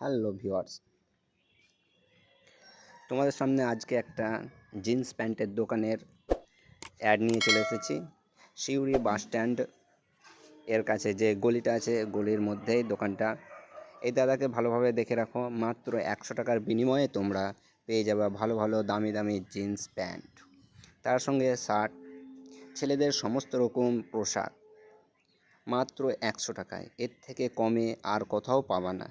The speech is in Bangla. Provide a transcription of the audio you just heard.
হ্যালো ভিওয়ার্স তোমাদের সামনে আজকে একটা জিন্স প্যান্টের দোকানের অ্যাড নিয়ে চলে এসেছি। শিউরি বাস স্ট্যান্ড এর কাছে যে গলিটা আছে, গলির মধ্যেই দোকানটা। এই দাদাকে ভালোভাবে দেখে রাখো, মাত্র একশো টাকার বিনিময়ে তোমরা পেয়ে যাবে ভালো ভালো, দামি দামি জিন্স প্যান্ট। তার সঙ্গে শার্ট, ছেলেদের সমস্ত রকম পোশাক, মাত্র একশো টাকায়। এর থেকে কমে আর কোথাও পাবা না।